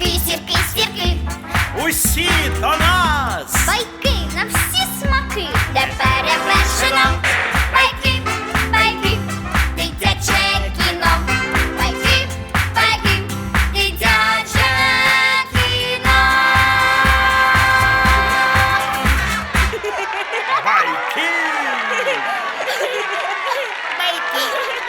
Сірки, сірки, сірки, усі до нас. Байки на всі смаки. Тепер я вершина. Байки, байки, дитяче кіно. Байки, байки, дитяче кіно. Байки. Байки.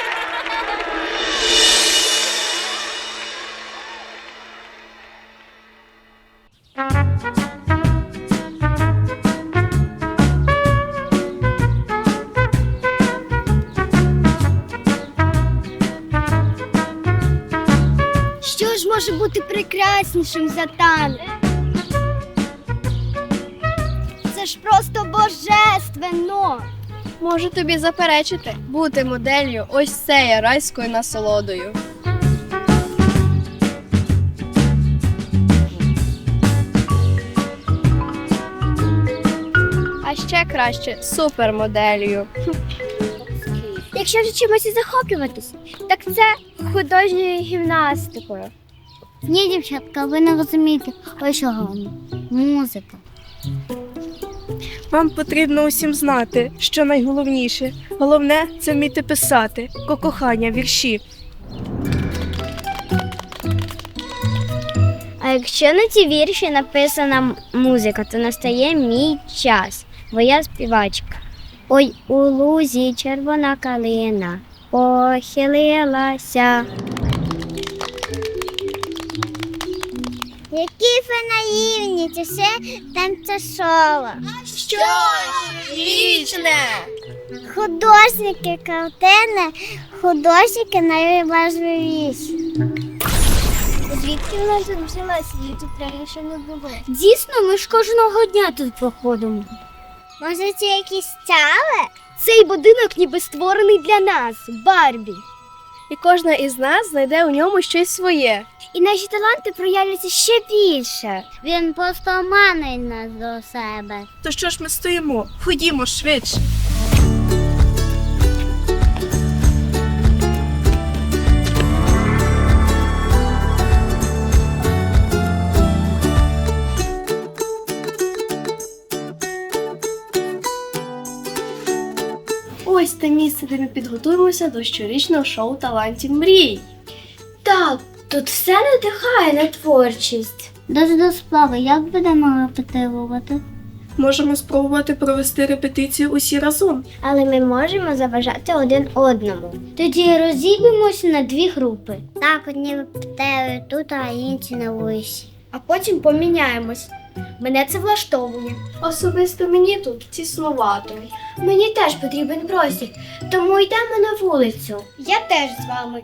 Може бути прекраснішим за танк? Це ж просто божественно. Можу тобі заперечити, бути моделлю ось це є райською насолодою. А ще краще супермоделлю. Якщо вже чимось захоплюватись, так це художньою гімнастикою. Ні, дівчатка, ви не розумієте, ось що головне. Музика. Вам потрібно усім знати, що найголовніше. Головне це вміти писати, кохання, вірші. А якщо на ці вірші написана музика, то настає мій час, бо я співачка. Ой, у лузі червона калина похилилася. Які ви наївні, це все тимчасово. Що вічне? Художники картини, художники найважливіші. Звідки вона тут взялася? Її тут раніше не було. Дійсно, ми ж кожного дня тут проходимо. Може, це якісь тяли? Цей будинок ніби створений для нас, Барбі. І кожна із нас знайде у ньому щось своє. І наші таланти проявляться ще більше. Він просто манить нас до себе. То що ж ми стоїмо? Ходімо швидше. Ось те місце, де ми підготуємося до щорічного шоу талантів мрій. Так, тут все надихає на творчість. Дуже до справи, як будемо репетирувати? Можемо спробувати провести репетицію усі разом. Але ми можемо заважати один одному. Тоді розіб'ємося на дві групи. Так, одні репетирують тут, а інші на вулиці. А потім поміняємось. Мене це влаштовує. Особисто мені тут тіснувато. Мені теж потрібен простір, тому йдемо на вулицю. Я теж з вами.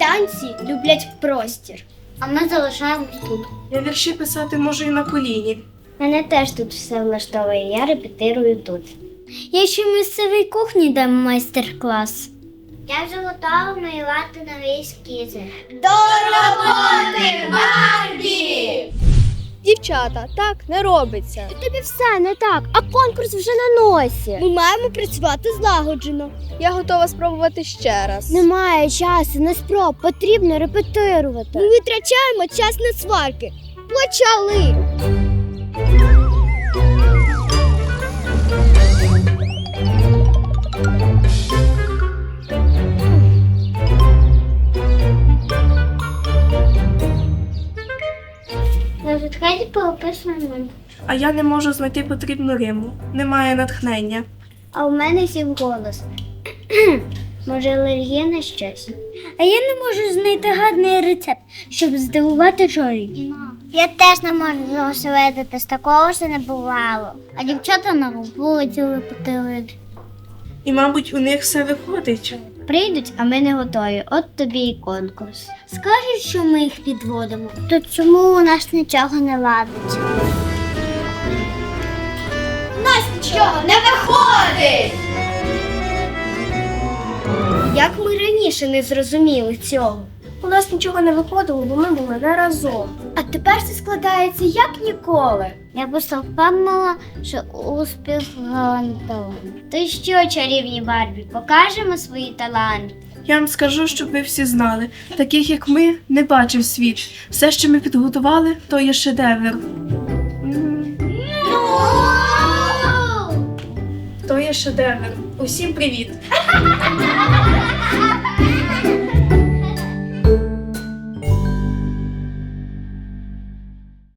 Танці люблять простір. А ми залишаємось тут. Я вірші писати можу і на коліні. Мене теж тут все влаштовує, я репетирую тут. Я ще в місцевій кухні дам майстер-клас. Я вже готова малювати нові ескізи. Дівчата, так не робиться. Тобі все не так, а конкурс вже на носі. Ми маємо працювати злагоджено. Я готова спробувати ще раз. Немає часу на спроб, потрібно репетирувати. Ми витрачаємо час на сварки. Почали. Відкаті переписуємо. А я не можу знайти потрібну риму. Немає натхнення. А у мене сів голос. Може, алергія на щось? А я не можу знайти гарний рецепт, щоб здивувати Жорі. Я теж не можу зосередитись, такого ще не бувало. А дівчата на вулиці репетирують. І, мабуть, у них все виходить. Прийдуть, а ми не готові. От тобі і конкурс. Скажуть, що ми їх підводимо. То чому у нас нічого не ладить? Нічого не виходить! Як ми раніше не зрозуміли цього? У нас нічого не виходило, бо ми були не разом. А тепер це складається як ніколи. Я просто впевнила, що успіх гарантований. То що, чарівні Барбі, покажемо свої таланти? Я вам скажу, щоб ви всі знали. Таких як ми не бачив світ. Все, що ми підготували, то є шедевр. То є шедевр. Усім привіт!